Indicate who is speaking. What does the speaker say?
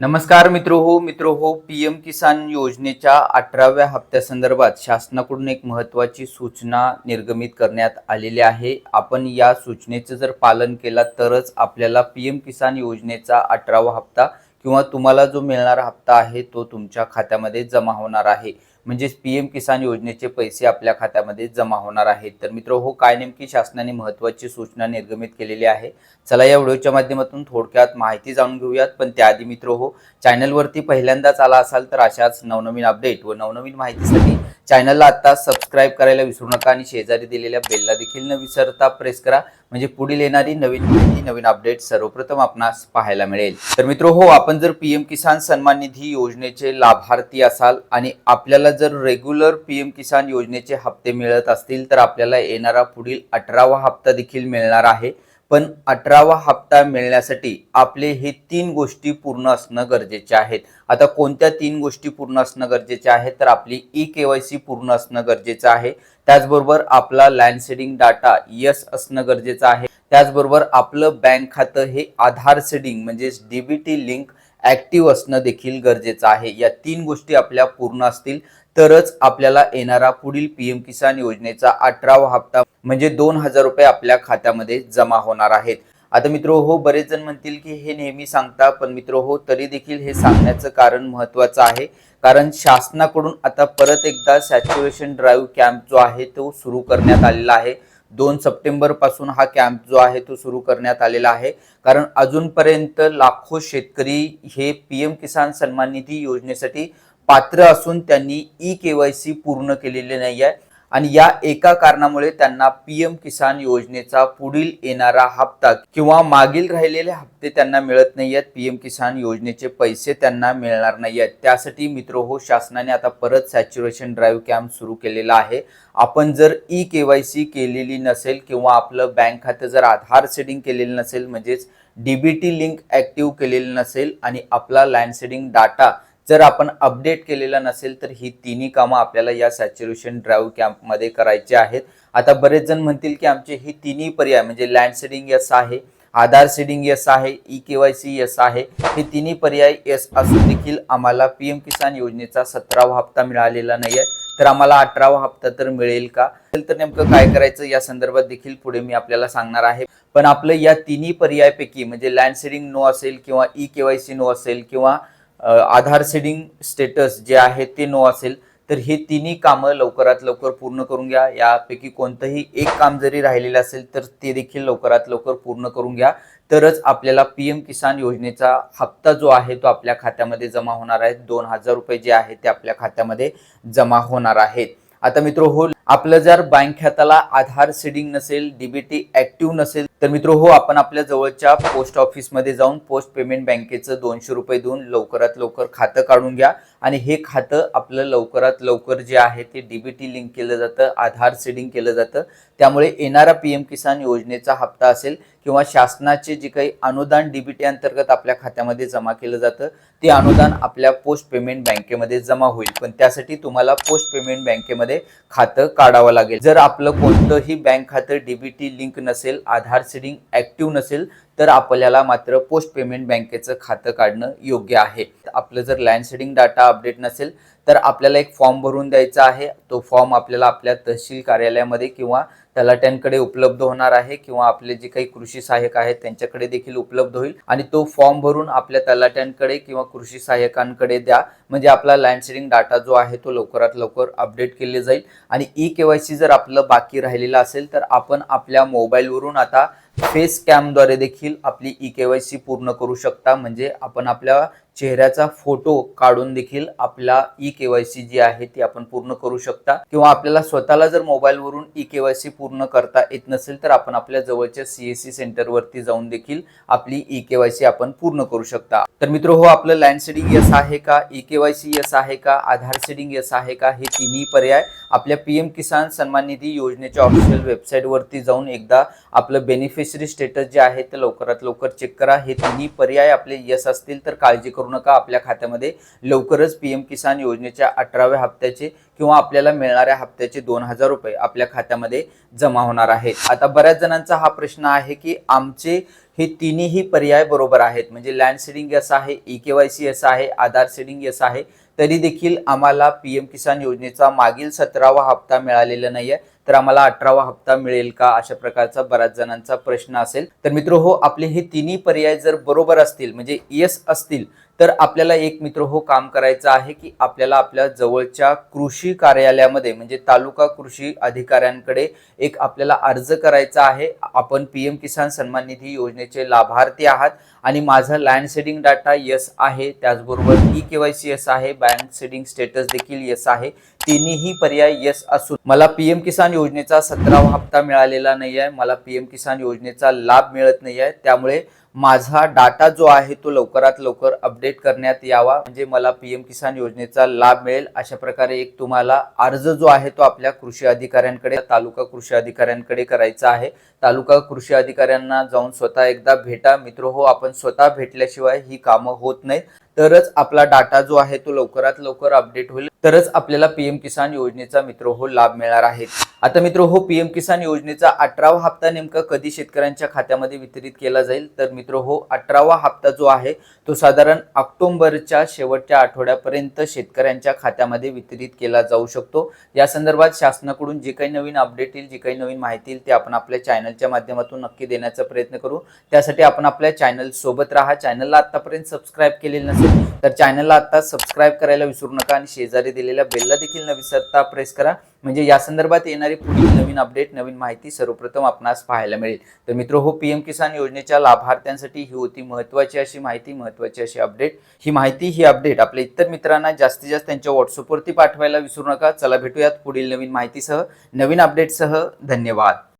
Speaker 1: नमस्कार मित्र हो मित्र हो पी एम किसान योजनेच्या अठराव्या हप्त्यासंदर्भात शासनाकडून एक महत्त्वाची सूचना निर्गमित करण्यात आलेली आहे. आपण या सूचनेचं जर पालन केलं तरच आपल्याला पी एम किसान योजनेचा अठरावा हप्ता किंवा तुम्हाला जो मिळणारा हप्ता आहे तो तुमच्या खात्यामध्ये जमा होणार आहे. म्हणजेच पी एम किसान योजनेचे पैसे आपल्या खात्यामध्ये जमा होणार आहेत. तर मित्र हो काय नेमकी शासनाने महत्त्वाची सूचना निर्गमित केलेली आहे? चला या व्हिडिओच्या माध्यमातून थोडक्यात माहिती जाणून घेऊयात. पण त्याआधी मित्र हो चॅनलवरती पहिल्यांदाच आला असाल तर अशाच नवनवीन अपडेट व नवनवीन माहितीसाठी चॅनलला आता सबस्क्राईब करायला विसरू नका आणि शेजारी दिलेल्या बेलला देखील न विसरता प्रेस करा. म्हणजे पुढील येणारी नवीन माहिती नवीन अपडेट सर्वप्रथम आपणास पाहायला मिळेल. तर मित्र हो आपण जर पीएम किसान सन्मान निधी योजनेचे लाभार्थी असाल आणि आपल्याला जर रेग्युलर पीएम किसान योजनेचे हप्ते मिळत असतील तर आपल्याला येणारा पुढील अठरावा हप्ता देखील मिळणार आहे. पण अठरावा हप्ता मिळण्यासाठी आपले हे तीन गोष्टी पूर्ण असणं गरजेचे आहेत. आता कोणत्या तीन गोष्टी पूर्ण असणं गरजेचे आहे तर आपली ई के वाय सी पूर्ण असणं गरजेचं आहे. त्याचबरोबर आपला लँड सेडिंग डाटा यस असणं गरजेचं आहे. त्याचबरोबर आपलं बँक खातं हे आधार सेडिंग म्हणजेच डीबीटी लिंक ऍक्टिव्ह असणं देखील गरजेचं आहे. या तीन गोष्टी आपल्या पूर्ण असतील तरच आपल्याला येणारा पुढील पीएम किसान योजनेचा अठरावा हप्ता म्हणजे दोन हजार रुपये आपल्या खात्यामध्ये जमा होणार आहेत. आता मित्र हो बरेच जण म्हणतील की हे नेहमी सांगता पण मित्र हो तरी देखील हे सांगण्याचं कारण महत्वाचं आहे. कारण शासनाकडून आता परत एकदा सॅच्युरेशन ड्राईव्ह कॅम्प जो आहे तो सुरू करण्यात आलेला आहे. दोन सप्टेंबरपासून हा कॅम्प जो आहे तो सुरू करण्यात आलेला आहे. कारण अजूनपर्यंत लाखो शेतकरी हे पी एम किसान सन्मान निधी योजनेसाठी पात्र असून त्यांनी ई के वाय सी पूर्ण केलेले नाही आहे आणि या एका कारणामुळे त्यांना पीएम किसान योजनेचा पुढील येणारा हप्ता किंवा मागील राहिलेले हप्ते त्यांना मिळत नाही आहेत. पीएम किसान योजनेचे पैसे त्यांना मिळणार नाही आहेत. त्यासाठी मित्र हो शासनाने आता परत सॅच्युरेशन ड्राईव्ह कॅम्प सुरू केलेला आहे. आपण जर ई के वाय सी केलेली नसेल किंवा आपलं बँक खातं जर आधार सेडिंग केलेलं नसेल म्हणजेच डीबीटी लिंक ऍक्टिव्ह केलेलं नसेल आणि आपला लँड सेडिंग डाटा जर आपण अपडेट केलेला नसेल तर ही तिन्ही कामं आपल्याला या सॅच्युरेशन ड्राईव्ह कॅम्पमध्ये करायची आहेत. आता बरेच जण म्हणतील की आमचे ही तिन्ही पर्याय म्हणजे लँड सेडिंग यस आहे आधार सेडिंग यस आहे E K Y C yes आहे हे तिन्ही पर्याय यस असून देखील आम्हाला पी एम किसान योजनेचा सतरावा हप्ता मिळालेला नाही आहे तर आम्हाला अठरावा हप्ता तर मिळेल का? तर नेमकं काय करायचं? या संदर्भात देखील पुढे मी आपल्याला सांगणार आहे. पण आपलं या तिन्ही पर्यायपैकी म्हणजे लँड सेडिंग नो असेल किंवा E K Y C no असेल किंवा आधार सेडिंग स्टेटस जे आहे ते नो असेल तर हे तिन्ही कामं लवकरात लवकर पूर्ण करून घ्या. यापैकी कोणतंही एक काम जरी राहिलेलं असेल तर ते देखील लवकरात लवकर पूर्ण करून घ्या. तरच आपल्याला पी एम किसान योजनेचा हप्ता जो आहे तो आपल्या खात्यामध्ये जमा होणार आहे. दोन हजार रुपये जे आहे ते आपल्या खात्यामध्ये जमा होणार आहेत. आता मित्र हो आपलं जर बँक खात्याला आधार सेडिंग नसेल डीबीटी ऍक्टिव्ह नसेल तर मित्र हो आपण आपल्या जवळच्या पोस्ट ऑफिसमध्ये जाऊन पोस्ट पेमेंट बँकेचं दोनशे रुपये देऊन लवकरात लवकर खातं काढून घ्या. आणि हे खातं आपलं लवकरात लवकर जे आहे ते डीबीटी लिंक केलं जातं आधार सेडिंग केलं जातं. त्यामुळे येणारा पी एम किसान योजनेचा हप्ता असेल किंवा शासनाचे जे काही अनुदान डीबीटी अंतर्गत आपल्या खात्यामध्ये जमा केलं जातं ते अनुदान आपल्या पोस्ट पेमेंट बँकेमध्ये जमा होईल. पण त्यासाठी तुम्हाला पोस्ट पेमेंट बँकेमध्ये खातं काढावं लागेल. जर आपलं कोणतंही बँक खातं डीबीटी लिंक नसेल आधार सेडिंग ऍक्टिव्ह नसेल तर आपल्याला मात्र पोस्ट पेमेंट बँकेचं खातं काढणं योग्य आहे. आपलं जर लँड सेडिंग डाटा अपडेट नसेल तर आपल्याला एक फॉर्म भरून द्यायचा आहे. तो फॉर्म आपल्याला आपल्या तहसील कार्यालयामध्ये किंवा तलाट्यांकडे उपलब्ध होणार आहे किंवा आपले जे काही कृषी सहाय्यक आहेत त्यांच्याकडे देखील उपलब्ध होईल. आणि तो फॉर्म भरून आपल्या तलाट्यांकडे किंवा कृषी सहाय्यकांकडे द्या. म्हणजे आपला लँड डाटा जो आहे तो लवकरात लवकर अपडेट केले जाईल. आणि ई के वाय सी जर आपलं बाकी राहिलेलं असेल तर आपण आपल्या मोबाईलवरून आता फेस कॅमद्वारे देखील आपली ई के वाय सी पूर्ण करू शकता. म्हणजे आपण आपल्या चेहऱ्याचा फोटो काढून देखील आपला ई के वाय सी जी आहे ती आपण पूर्ण करू शकता. किंवा आपल्याला स्वतःला जर मोबाईलवरून ई के वाय सी पूर्ण करता येत नसेल तर आपण आपल्या जवळच्या सी एस सी सेंटरवरती जाऊन देखील आपली ई के वाय सी आपण पूर्ण करू शकता. तर मित्र हो आपलं लँड सेडिंग यस आहे का? E K Y C yes आहे का? आधार सेडिंग यस आहे का? हे तिन्ही पर्याय आपल्या पी एम किसान सन्मान निधी योजनेच्या ऑफिशियल वेबसाईटवरती जाऊन एकदा आपलं बेनिफिशरी स्टेटस जे आहे ते लवकरात लवकर चेक करा. हे तिन्ही पर्याय आपले यस असतील तर काळजी करू नका. आपल्या खात्यामध्ये लवकरच पी एम किसान योजनेच्या अठराव्या हप्त्याचे किंवा आपल्याला मिळणाऱ्या हप्त्याचे दोन हजार रुपये आपल्या खात्यामध्ये जमा होणार आहेत. आता बऱ्याच जणांचा हा प्रश्न आहे की आमचे हे तिन्ही पर्याय बरोबर आहेत. म्हणजे लँड सेडिंग असं आहे ई के वाय सी असं आहे आधार सेडिंग असं आहे तरी देखील आम्हाला पी एम किसान योजनेचा मागील सतरावा हप्ता मिळालेला नाही आहे तर आम्हाला अठरावा हप्ता मिळेल का? अशा प्रकारचा बऱ्याच जणांचा प्रश्न असेल. तर मित्र हो आपले हे तिन्ही पर्याय जर बरोबर असतील म्हणजे येस असतील तर आपल्याला एक मित्र हो काम करायचं आहे की आपल्याला आपल्या जवळच्या कृषी कार्यालयामध्ये म्हणजे तालुका कृषी अधिकाऱ्यांकडे एक आपल्याला अर्ज करायचा आहे. आपण पी एम किसान सन्मान निधी योजनेचे लाभार्थी आहात आणि माझा लँड सेडिंग डाटा यस आहे. त्याचबरोबर E K Y C yes आहे. बँक सेडिंग स्टेटस देखील यस आहे. तिन्ही पर्याय यस असून मला पी एम किसान योजनेचा सतरावा हप्ता मिळालेला नाही आहे मला पी एम किसान योजनेचा लाभ मिळत नाही आहे त्यामुळे माझा डाटा जो आहे तो लवकरात लवकर अपडेट करण्यात यावा. म्हणजे मला पी एम किसान योजनेचा लाभ मिळेल. अशा प्रकारे एक तुम्हाला अर्ज जो आहे तो आपल्या कृषी अधिकाऱ्यांकडे तालुका कृषी अधिकाऱ्यांकडे करायचा आहे. तालुका कृषी अधिकाऱ्यांना जाऊन स्वतः एकदा भेटा. मित्र हो आपण स्वतः भेटल्याशिवाय ही कामं होत नाहीत. तरच आपला डाटा जो आहे तो लवकरात लवकर अपडेट होईल. तरच आपल्याला पीएम किसान योजनेचा मित्र हो लाभ मिळणार आहे. आता मित्र हो पीएम किसान योजनेचा अठरावा हप्ता नेमका कधी शेतकऱ्यांच्या खात्यामध्ये वितरित केला जाईल? तर मित्र हो अठरावा हप्ता जो आहे तो साधारण ऑक्टोंबरच्या शेवटच्या आठवड्यापर्यंत शेतकऱ्यांच्या खात्यामध्ये वितरित केला जाऊ शकतो. या संदर्भात शासनाकडून जे काही नवीन अपडेट येईल जी काही नवीन माहिती येईल ते आपण आपल्या चॅनलच्या माध्यमातून नक्की देण्याचा प्रयत्न करू. त्यासाठी आपण आपल्या चॅनल सोबत राहा. चॅनलला आतापर्यंत सबस्क्राईब केलेलं नसेल तर चॅनलला आता सबस्क्राईब करायला विसरू नका आणि शेजारी दिलेल्या बेलला देखील न विसरता प्रेस करा. म्हणजे या संदर्भात येणारी पुढील नवीन अपडेट नवीन माहिती सर्वप्रथम आपणास पाहायला मिळेल. तर मित्र हो पी एम किसान योजनेच्या लाभार्थ्यांसाठी ही होती महत्वाची अशी माहिती महत्वाची अशी अपडेट ही माहिती ही अपडेट आपल्या इतर मित्रांना जास्तीत जास्त त्यांच्या व्हॉट्सअपवरती पाठवायला विसरू नका. चला भेटूयात पुढील नवीन माहितीसह. नवीन अपडेटसह धन्यवाद.